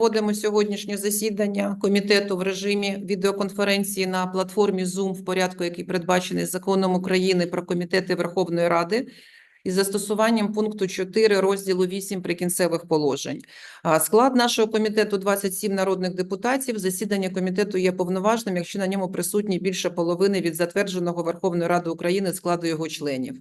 Проводимо сьогоднішнє засідання комітету в режимі відеоконференції на платформі Zoom в порядку, який передбачений законом України про комітети Верховної Ради із застосуванням пункту 4 розділу 8 прикінцевих положень. Склад нашого комітету 27 народних депутатів. Засідання комітету є повноважним, якщо на ньому присутні більше половини від затвердженого Верховною Радою України складу його членів.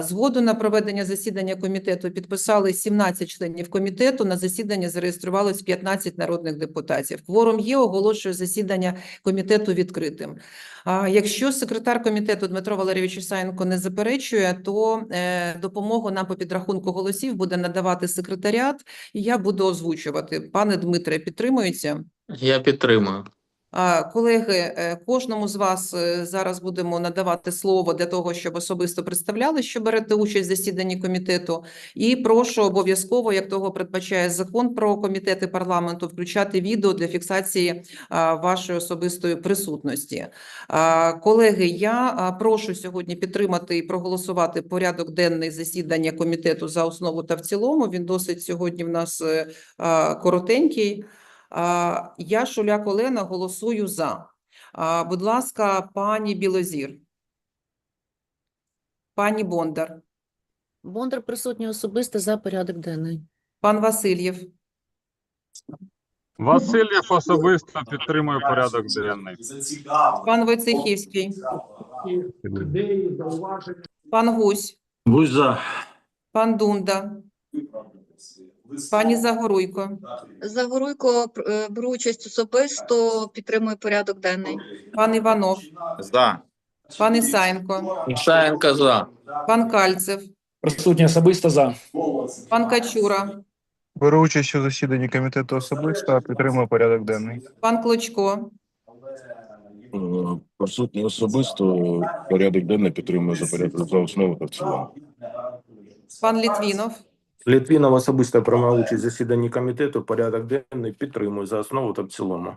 Згоду на проведення засідання комітету підписали 17 членів комітету. На засідання зареєструвалось 15 народних депутатів. Кворум є, оголошую засідання комітету відкритим. Якщо секретар комітету Дмитро Валерійович Ісаєнко не заперечує, то е, допомогу нам по підрахунку голосів буде надавати секретаріат, і я буду озвучувати. Пане Дмитре, підтримується? Я підтримую. Колеги, е, кожному з вас е, зараз будемо надавати слово для того, щоб особисто представляли, що берете участь в засіданні комітету. І прошу обов'язково, як того передбачає закон про комітети парламенту, включати відео для фіксації вашої особистої присутності. Колеги, я прошу сьогодні підтримати і проголосувати порядок денний засідання комітету за основу та в цілому. Він досить сьогодні в нас е, коротенький. Я, Шуляк Олена, голосую за. Будь ласка, пані Білозір. Пані Бондар. Бондар присутній особисто за порядок денний. Пан Васильєв. Васильєв особисто підтримує порядок денний. Пан Войцехівський. Пан Гусь. Будь за. Пан Дунда. Пані Загоруйко. Загоруйко е, беру участь особисто, підтримую порядок денний. Пан Іванов. За. Пан Ісаєнко. Ішаєнка за. Пан Кальцев. Присутні особисто за. Пан Качура. Беру участь у засіданні комітету особисто, підтримую порядок денний. Пан Клочко. Е, Присутній особисто порядок денний підтримує за порядок за основу та в цілому. Пан Літвінов. Літвінов особисто приймав участь в засіданні комітету. Порядок денний підтримує за основу та в цілому.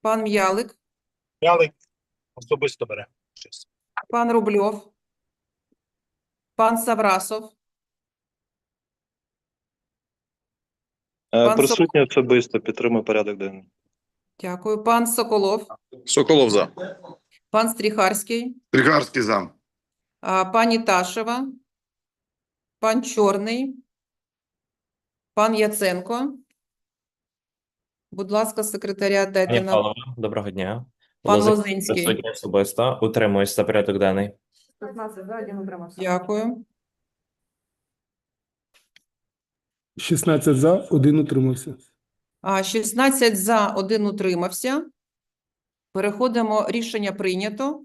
Пан М'ялик. Ялик особисто бере. участь. Пан Рубльов. Пан Саврасов. Пан Присутній особисто підтримую порядок денний. Дякую. Пан Соколов. Соколов за. Пан Стріхарський. Тригарський зам. а, Пані Ташева. Пан Чорний. Пан Яценко. Будь ласка, секретаріат, дайте Пані нам. Павлова, доброго дня. Пан Лозик Лозинський. присутній особисто. Утримуюсь за порядок денний. Дякую. 16 за, один утримався. А, 16 за, один утримався. Переходимо, рішення прийнято.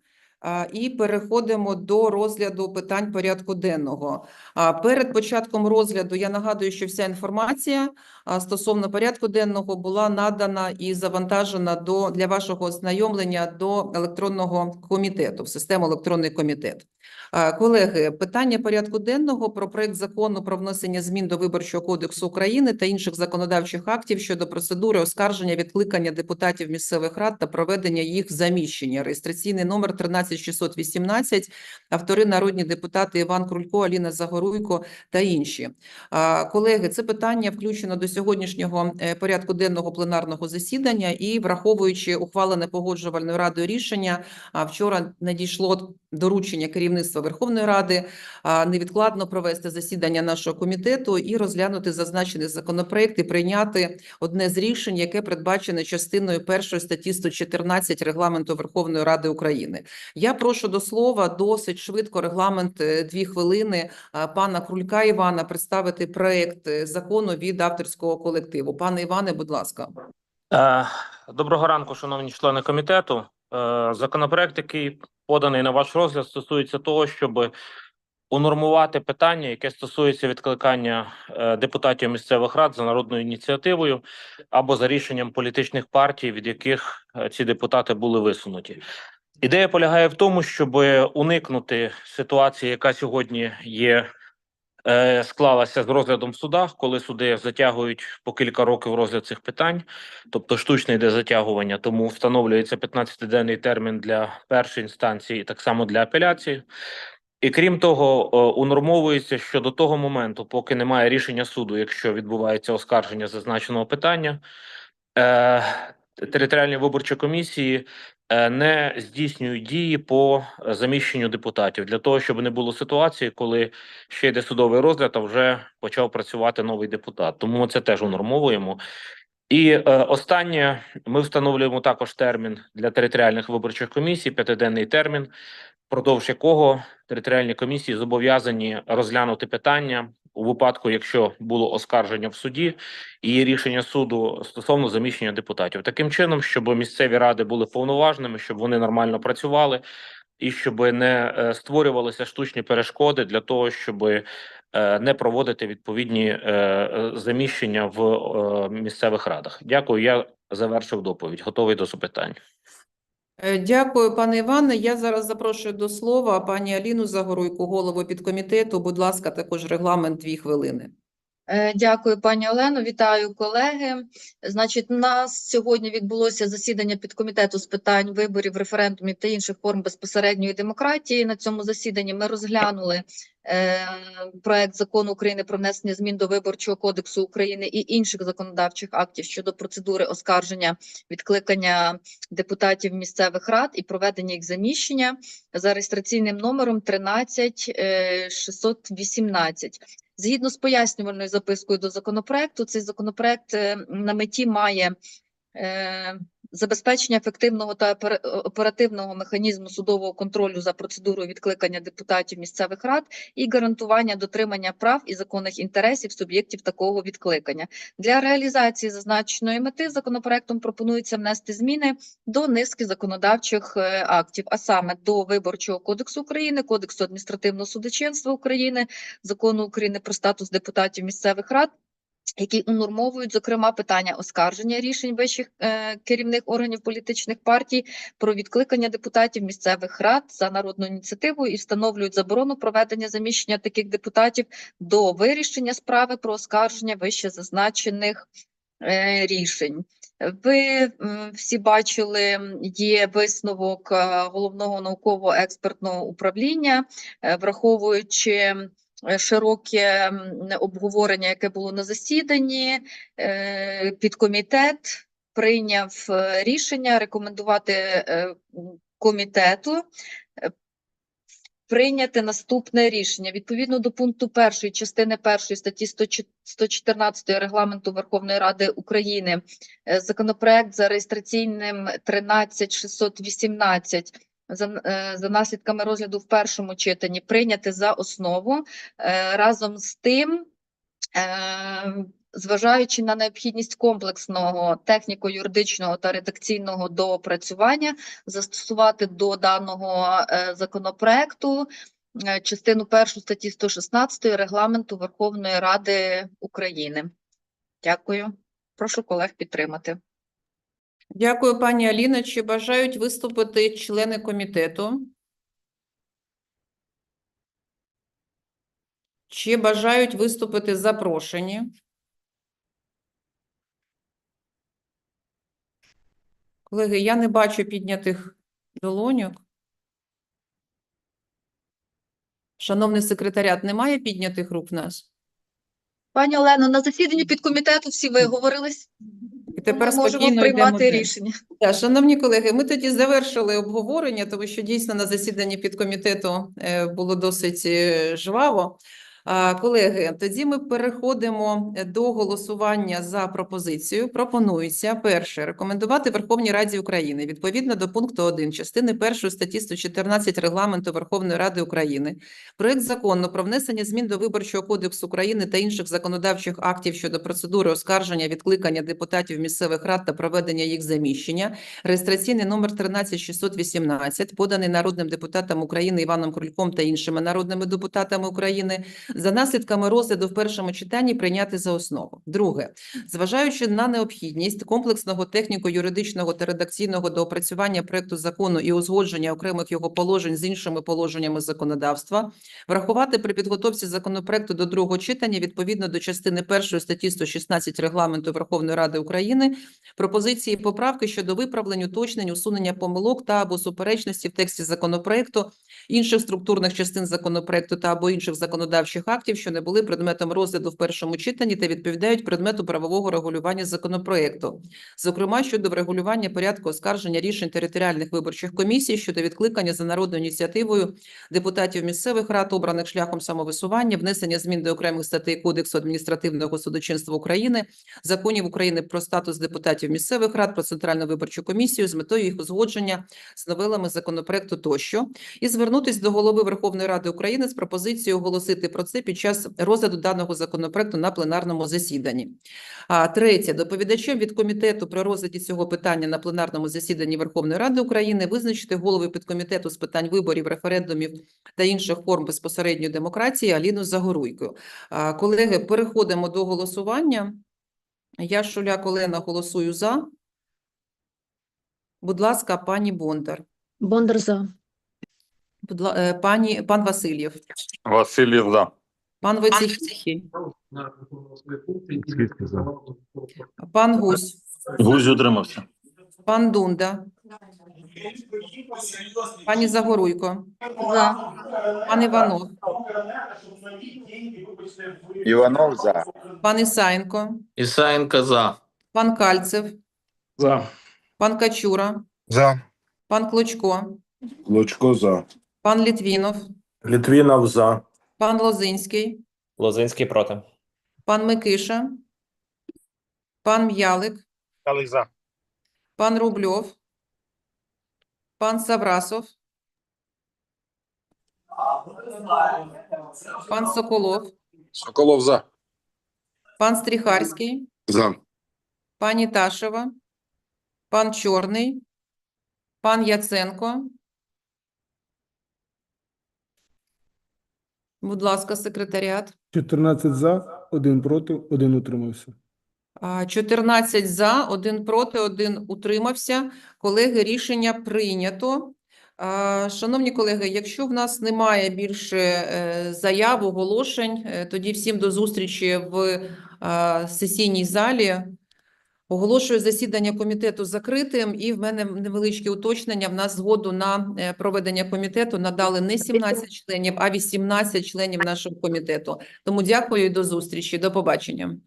І переходимо до розгляду питань порядку денного. Перед початком розгляду я нагадую, що вся інформація стосовно порядку денного була надана і завантажена до, для вашого ознайомлення до електронного комітету, в систему електронний комітет. Колеги, питання порядку денного про проект закону про внесення змін до Виборчого кодексу України та інших законодавчих актів щодо процедури оскарження відкликання депутатів місцевих рад та проведення їх заміщення. Реєстраційний номер 13618. Автори народні депутати Іван Крулько, Аліна Загоруйко та інші. Колеги, це питання включено до сьогоднішнього е, порядку денного пленарного засідання і враховуючи ухвалене погоджувальною радою рішення, вчора надійшло доручення керівництва Верховної Ради невідкладно провести засідання нашого комітету і розглянути зазначений законопроект і прийняти одне з рішень, яке передбачене частиною першої статті 114 Регламенту Верховної Ради України. Я прошу до слова досить швидко регламент е, дві хвилини пана Крулька Івана представити проект е, закону від авторського колективу. Пане Іване, будь ласка. Е, Доброго ранку, шановні члени комітету. Е, Законопроект, який поданий на ваш розгляд, стосується того, щоб унормувати питання, яке стосується відкликання е, депутатів місцевих рад за народною ініціативою або за рішенням політичних партій, від яких е, ці депутати були висунуті. Ідея полягає в тому, щоб уникнути ситуації, яка сьогодні є е, склалася з розглядом в судах, коли суди затягують по кілька років розгляд цих питань, тобто штучне йде затягування, тому встановлюється 15-денний термін для першої інстанції, так само для апеляції. І крім того, е, унормовується, що до того моменту, поки немає рішення суду, якщо відбувається оскарження зазначеного питання, е, територіальні виборчі комісії не здійснюють дії по е, заміщенню депутатів для того, щоб не було ситуації, коли ще йде судовий розгляд, а вже почав працювати новий депутат. Тому ми це теж унормовуємо. І е, останнє ми встановлюємо також термін для територіальних виборчих комісій, п'ятиденний термін, впродовж якого територіальні комісії зобов'язані розглянути питання у випадку, якщо було оскарження в суді і рішення суду стосовно заміщення депутатів, таким чином, щоб місцеві ради були повноважними, щоб вони нормально працювали, і щоб не е, створювалися штучні перешкоди для того, щоб е, не проводити відповідні е, заміщення в місцевих радах. Дякую. Я завершив доповідь. Готовий до запитань. Е, Дякую, пане Іване. Я зараз запрошую до слова пані Аліну Загоруйку, голову підкомітету. Будь ласка, також регламент дві хвилини. Е, Дякую, пані Олено. Вітаю, колеги. Значить, у нас сьогодні відбулося засідання підкомітету з питань виборів, референдумів та інших форм безпосередньої демократії. На цьому засіданні ми розглянули е, проект закону України про внесення змін до Виборчого кодексу України і інших законодавчих актів щодо процедури оскарження відкликання депутатів місцевих рад і проведення їх заміщення за реєстраційним номером 13618. Згідно з пояснювальною запискою до законопроекту, цей законопроект е, на меті має е, забезпечення ефективного та опер- оперативного механізму судового контролю за процедурою відкликання депутатів місцевих рад і гарантування дотримання прав і законних інтересів суб'єктів такого відкликання. Для реалізації зазначеної мети законопроектом пропонується внести зміни до низки законодавчих е, актів, а саме до Виборчого кодексу України, Кодексу адміністративного судочинства України, Закону України про статус депутатів місцевих рад, які унормовують, зокрема, питання оскарження рішень вищих е, керівних органів політичних партій про відкликання депутатів місцевих рад за народною ініціативою і встановлюють заборону проведення заміщення таких депутатів до вирішення справи про оскарження вище зазначених е, рішень. Ви всі бачили, є висновок е, головного науково-експертного управління, е, враховуючи широке обговорення, яке було на засіданні, е, підкомітет прийняв е, рішення рекомендувати е, комітету е, прийняти наступне рішення. Відповідно до пункту першої частини першої статті 114 Регламенту Верховної Ради України е, законопроект за реєстраційним 13618 за, е, за наслідками розгляду в першому читанні прийняти за основу. Е, Разом з тим, е, зважаючи на необхідність комплексного техніко-юридичного та редакційного доопрацювання, застосувати до даного законопроекту частину першу статті 116 Регламенту Верховної Ради України. Дякую. Прошу колег підтримати. Дякую, пані Аліно. Чи бажають виступити члени комітету? Чи бажають виступити запрошені? Колеги, я не бачу піднятих долоньок. Шановний секретаріат, немає піднятих рук в нас? Пані Олено, на засіданні підкомітету всі виговорились. Тепер Ми можемо спокійно йдемо приймати далі. рішення. Так, шановні колеги, ми тоді завершили обговорення, тому що дійсно на засіданні підкомітету е, було досить е, жваво. Колеги, тоді ми переходимо е, до голосування за пропозицію. Пропонується перше рекомендувати Верховній Раді України відповідно до пункту 1 частини 1 статті 114 Регламенту Верховної Ради України проект закону про внесення змін до Виборчого кодексу України та інших законодавчих актів щодо процедури оскарження відкликання депутатів місцевих рад та проведення їх заміщення реєстраційний номер 13618, поданий народним депутатом України Іваном Крульком та іншими народними депутатами України, За наслідками розгляду в першому читанні прийняти за основу. Друге, зважаючи на необхідність комплексного техніко-юридичного та редакційного доопрацювання проекту закону і узгодження окремих його положень з іншими положеннями законодавства, врахувати при підготовці законопроекту до другого читання відповідно до частини першої статті 116 Регламенту Верховної Ради України пропозиції поправки щодо виправлень, уточнень, усунення помилок та або суперечності в тексті законопроекту, інших структурних частин законопроекту та або інших законодавчих актів, що не були предметом розгляду в першому читанні та відповідають предмету правового регулювання законопроекту, зокрема щодо врегулювання порядку оскарження рішень територіальних виборчих комісій щодо відкликання за народною ініціативою депутатів місцевих рад, обраних шляхом самовисування, внесення змін до окремих статей Кодексу адміністративного судочинства України, законів України про статус депутатів місцевих рад, про центральну виборчу комісію з метою їх узгодження з новелами законопроекту тощо, і звернутись до голови Верховної Ради України з пропозицією оголосити про це під час розгляду даного законопроекту на пленарному засіданні. А третє, доповідачем від комітету при розгляді цього питання на пленарному засіданні Верховної Ради України визначити голови підкомітету з питань виборів, референдумів та інших форм безпосередньої демократії Аліну Загоруйко. А, Колеги, переходимо до голосування. Я Шуляк Олена голосую за. Будь ласка, пані Бондар. Бондар за. Будь е, пані пан Васильєв, Васильєв за. Пан за? пан Гусь, Гузь утримався. пан Дунда, пані Загоруйко, За. пан Іванов, Іванов за. пан Ісаєнко, Ісаєнко за. пан Кальцев, За. пан Качура, За. пан Клочко, Клочко за. пан Літвінов, Літвінов за. Пан Лозинський, Лозинський проти. пан Микиша, пан М'ялик, Ялик за. пан Рубльов, пан Саврасов, пан Соколов, Соколов за. пан Стріхарський, За. пані Ташева, пан Чорний, пан Яценко. Будь ласка, секретаріат. 14 за, 1 проти, 1 утримався. А, 14 за, 1 проти, 1 утримався. Колеги, рішення прийнято. Шановні колеги, якщо в нас немає більше е, заяв, оголошень, е, тоді всім до зустрічі в сесійній залі. Оголошую засідання комітету закритим, і в мене невеличке уточнення. В нас згоду на е, проведення комітету надали не 17 членів, а 18 членів нашого комітету. Тому дякую і до зустрічі. До побачення.